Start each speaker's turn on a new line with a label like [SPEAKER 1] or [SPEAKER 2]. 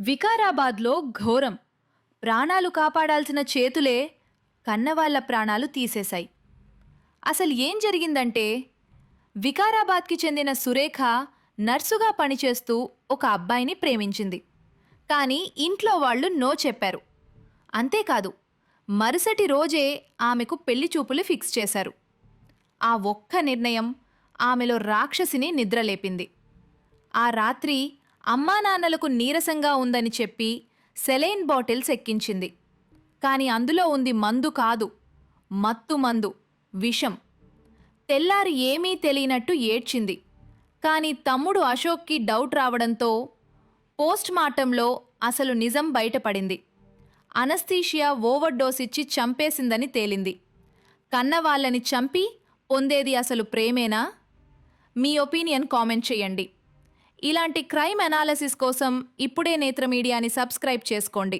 [SPEAKER 1] వికారాబాద్లో ఘోరం. ప్రాణాలు కాపాడాల్సిన చేతులే కన్నవాళ్ళ ప్రాణాలు తీసేశాయి. అసలు ఏం జరిగిందంటే వికారాబాద్కి చెందిన సురేఖ నర్సుగా పనిచేస్తూ ఒక అబ్బాయిని ప్రేమించింది. కానీ ఇంట్లో వాళ్ళు నో చెప్పారు. అంతేకాదు మరుసటి రోజే ఆమెకు పెళ్ళి చూపులు ఫిక్స్ చేశారు. ఆ ఒక్క నిర్ణయం ఆమెలో రాక్షసిని నిద్రలేపింది. ఆ రాత్రి అమ్మా నాన్నలకు నీరసంగా ఉందని చెప్పి సెలైన్ బాటిల్స్ ఎక్కించింది. కానీ అందులో ఉంది మందు కాదు మత్తు మందు విషం. తెల్లారి ఏమీ తెలియనట్టు ఏడ్చింది. కానీ తమ్ముడు అశోక్కి డౌట్ రావడంతో పోస్ట్ మార్టంలో అసలు నిజం బయటపడింది. అనస్థీషియా ఓవర్డోస్ ఇచ్చి చంపేసిందని తేలింది. కన్నవాళ్ళని చంపి పొందేది అసలు ప్రేమేనా? మీ ఒపీనియన్ కామెంట్ చేయండి. ఇలాంటి క్రైమ్ అనాలసిస్ కోసం ఇప్పుడే నేత్ర మీడియాని సబ్స్క్రైబ్ చేసుకోండి.